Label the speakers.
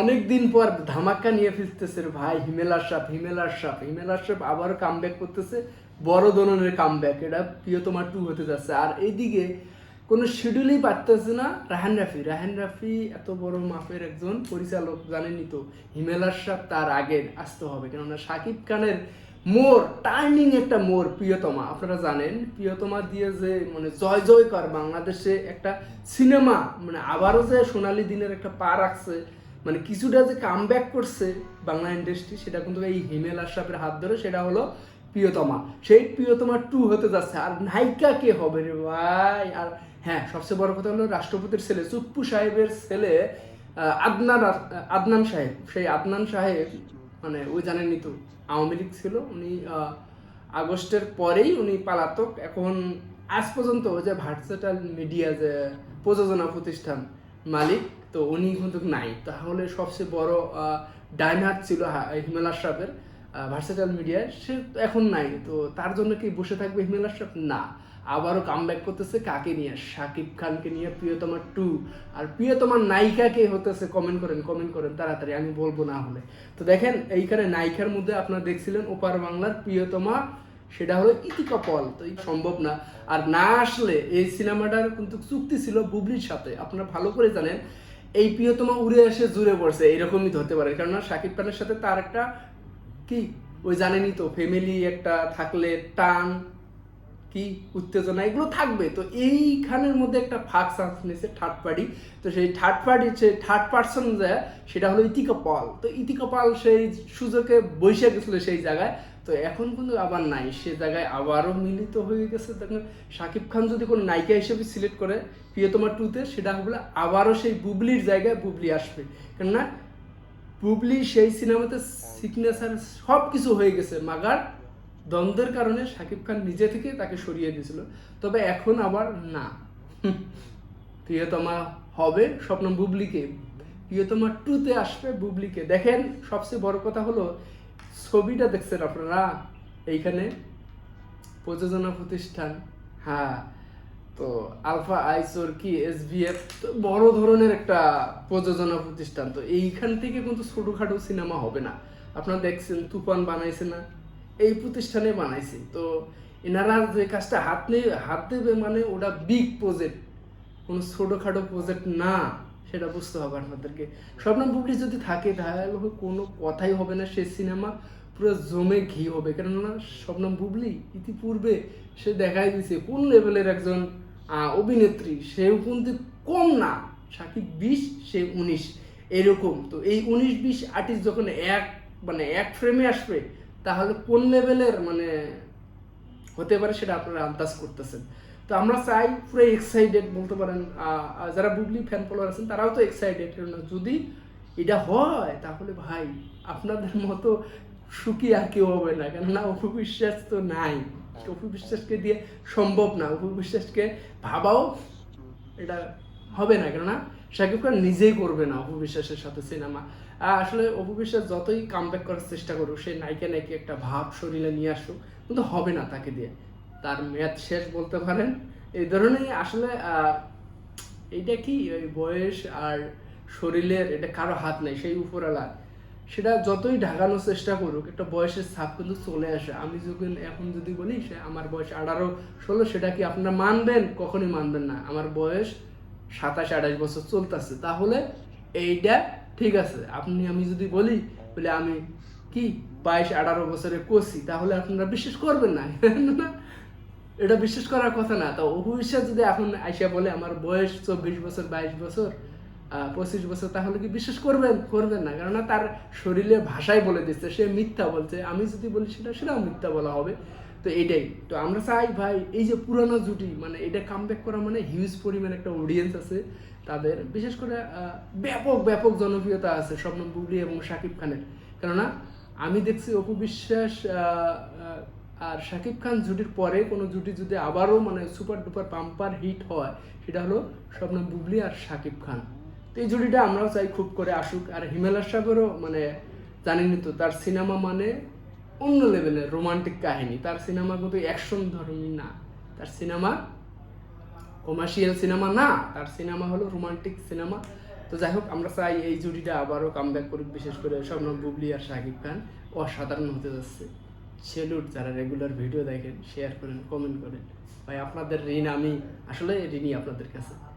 Speaker 1: অনেক দিন পর ধামাক্কা নিয়ে ফিরতেছে ভাই। হিমেল আশরাফ হিমেল আশরাফ হিমেল আশরাফ আবারও কাম ব্যাক করতেছে। বড় ধরনের কাম ব্যাক এটা প্রিয়তমা টু হতে যাচ্ছে। আর এইদিকে কোনো শিডিউলই পারতেছে না রাহান রাফি। রাহান রাফি এত বড় মাপের একজন পরিচালক, জানেনই তো। হিমেল আশরাফ তার আগে আসতে হবে। কেননা শাকিব খানের মোর টার্নিং একটা মোর প্রিয়তমা। আপনারা জানেন, প্রিয়তমা দিয়ে যে মানে জয় জয় কর বাংলাদেশে একটা সিনেমা মানে আবারও যে সোনালি দিনের একটা পা রাখছে মানে কিছুটা যে কাম ব্যাক করছে বাংলা ইন্ডাস্ট্রি সেটা কিন্তু এই হিমেল আশরাফের হাত ধরে, সেটা হলো প্রিয়তমা। সেই প্রিয়তমা টু হতে যাচ্ছে। আর নায়িকা কে হবে রে ভাই? আর হ্যাঁ সবচেয়ে বড় কথা হলো রাষ্ট্রপতির ছেলে, চুপ্পু সাহেবের ছেলে আদনান আদনান সাহেব। সেই আদনান সাহেব মানে ওই জানেনই তো, আওয়ামী লীগ ছিল। উনি আগস্টের পরেই উনি পালাতক। এখন আজ পর্যন্ত যে ভার্সেটাল মিডিয়া যে প্রযোজনা প্রতিষ্ঠান মালিক তো উনি কিন্তু নাই। তাহলে সবচেয়ে বড় ডাইনার ছিল হিমেল আশরাফের ভার্সেটাল মিডিয়ায় সে এখন নাই, তো তার জন্য কি বসে থাকবে হিমেল আশরাফ? না। আবারও কাম করতেছে কাকে নিয়ে? শাকিব খানকে নিয়ে প্রিয়তমা টু আর প্রিয়তমার নায়িকাকে হতেছে কমেন্ট করেন কমেন্ট করেন, তাড়াতাড়ি, আমি বলব না হলে। তো দেখেন, এইখানে নায়িকার মধ্যে আপনারা দেখছিলেন ওপার বাংলার প্রিয়তমা, সেটা হলো ইতিকা পল তো সম্ভব না। আর না আসলে এই সিনেমাটার কিন্তু চুক্তি ছিল বুবলির সাথে। আপনারা ভালো করে জানেন এই প্রিয়তমা উড়ে এসে জুড়ে পড়ছে এরকমই ধরতে পারে। কেননা শাকিব খানের সাথে তার একটা কি, ওই জানেনই তো ফ্যামিলি একটা থাকলে টান, কি উত্তেজনা, এগুলো থাকবে। তো এইখানের মধ্যে একটা ফাঁক চান্স নিয়েছে থার্ড পার্টি তো সেই থার্ড পার্টি যে থার্ড পার্সন যে, সেটা হলো ইতিকা পাল। তো ইতিকা পাল সেই সুযোগে বৈশা গেছিল সেই জায়গায়। তো এখন কিন্তু আবার নাই, সে জায়গায় আবারও মিলিত হয়ে গেছে। দেখুন শাকিব খান যদি কোনো নায়িকা হিসেবে সিলেক্ট করে, প্রিয়তমা টুতে সেটা হবে আবারও সেই বুবলির জায়গায় বুবলি আসবে। কেননা, বুবলি সেই সিনেমাতে সিগনেচার সব কিছু হয়ে গেছে, মাগার দ্বন্দ্বের কারণে শাকিব খান নিজে থেকে তাকে সরিয়ে দিয়েছিল। তবে এখন আবার না। প্রিয়তমা হবে, স্বপ্ন বুবলিকে। প্রিয়তমা টুতে আসবে বুবলিকে। দেখেন, সবচেয়ে বড় কথা হলো ছবিটা দেখছেন আপনারা? এইখানে প্রযোজনা প্রতিষ্ঠান। হ্যাঁ তো আলফা আইসোর কি এস তো বড় ধরনের একটা প্রযোজনা প্রতিষ্ঠান। তো এইখান থেকে কিন্তু ছোটোখাটো সিনেমা হবে না। আপনারা দেখছেন, তুফান বানাইছে না? এই প্রতিষ্ঠানে বানাইছে। তো এনারা যে কাজটা হাত নিয়ে, হাত দেবে মানে ওটা বিগ প্রজেক্ট কোনো ছোটোখাটো প্রজেক্ট না। সেটা বুঝতে হবে আপনাদেরকে। স্বপ্ন বুবলি যদি থাকে, তাহলে কোনো কথাই হবে না, সে সিনেমা পুরো জমে ঘি হবে। কেননা স্বপ্ন বুবলি ইতিপূর্বে সে দেখাই দিছে কোন লেভেলের একজন অভিনেত্রী? সেও কিন্তু কম না, সাকিব বিশ, সে উনিশ, এরকম। তো এই উনিশ বিশ আর্টিস্ট যখন এক মানে এক ফ্রেমে আসবে, তাহলে কোন লেভেলের মানে হতে পারে সেটা আপনারা আন্দাজ করতেছেন। তো আমরা চাই পুরো এক্সাইটেড বলতে পারেন যারা বুবলি ফ্যান ফলোয়ার আছেন, তারাও তো এক্সাইটেড যদি এটা হয়, তাহলে ভাই, আপনাদের মতো সুখী আর কেউ হবে না। কেননা অপু বিশ্বাস তো নাই। অপু বিশ্বাসকে দিয়ে সম্ভব না। অপু বিশ্বাসকে ভাবাও এটা হবে না। কেননা শাকিব খান নিজেই করবে না অপু বিশ্বাসের সাথে সিনেমা। আসলে অপু বিশ্বাস যতই কাম করার চেষ্টা করুক, সে নায়িকা নায়িকা একটা ভাব শরীরে নিয়ে আসুক, কিন্তু হবে না তাকে দিয়ে। তার মেয়াদ শেষ বলতে পারেন। এই ধরনের আসলে এইটা কি? ওই বয়স আর শরীরের, এটা কারও হাত নেই, সেই উপরওয়ালা। সেটা যতই ঢাকানোর চেষ্টা করুক, একটা বয়সের ছাপ কিন্তু চলে আসে। আমি যখন, এখন যদি বলি, সে আমার বয়স আঠারো, ষোলো, সেটা কি আপনারা মানবেন? কখনই মানবেন না। আমার বয়স সাতাশ, আঠাশ বছর চলতেছে। তাহলে এইটা ঠিক আছে। আপনি, আমি যদি বলি, বলে আমি কি বাইশ, আঠারো বছরে করছি তাহলে আপনারা বিশ্বাস করবেন না। এটা বিশ্বাস করার কথা না। তো অপবিশ্বাস যদি এখন আইসা বলে, আমার বয়স চব্বিশ বছর, বাইশ বছর পঁচিশ বছর, তাহলে কি বিশ্বাস করবেন? করবেন না। কেননা তার শরীরে ভাষায় বলে দিচ্ছে, সে মিথ্যা বলছে। আমি যদি বলি সেটা, সেটাও মিথ্যা বলা হবে। তো এটাই। তো আমরা চাই ভাই, এই যে পুরানো জুটি মানে এটা কাম করা মানে হিউজ পরিমাণ একটা অডিয়েন্স আছে তাদের। বিশেষ করে ব্যাপক ব্যাপক জনপ্রিয়তা আছে স্বপ্ন বুবলি এবং শাকিব খানের। কেননা আমি দেখছি অপু বিশ্বাস আর শাকিব খান জুটির পরে কোনো জুটি যদি আবারও মানে সুপার ডুপার পাম্পার হিট হয়, সেটা হলো স্বপ্ন বুবলি আর শাকিব খান। তো এই জুটিটা আমরাও চাই খুব করে আসুক। আর হিমেল সাগরও মানে জানেনই তো, তার সিনেমা মানে অন্য লেভেলের রোমান্টিক কাহিনী। তার সিনেমা কিন্তু অ্যাকশন ধর্মী না। তার সিনেমা কমার্শিয়াল সিনেমা না। তার সিনেমা হলো রোমান্টিক সিনেমা। তো যাই হোক, আমরা চাই এই জুটিটা আবারও কামব্যাক করুক, বিশেষ করে স্বপ্ন বুবলি আর শাকিব খান। অসাধারণ হতে যাচ্ছে। সেলুট যারা রেগুলার ভিডিও দেখেন শেয়ার করেন কমেন্ট করেন। ভাই, আপনাদের ঋণ আমি, আসলে ঋণই আপনাদের কাছে।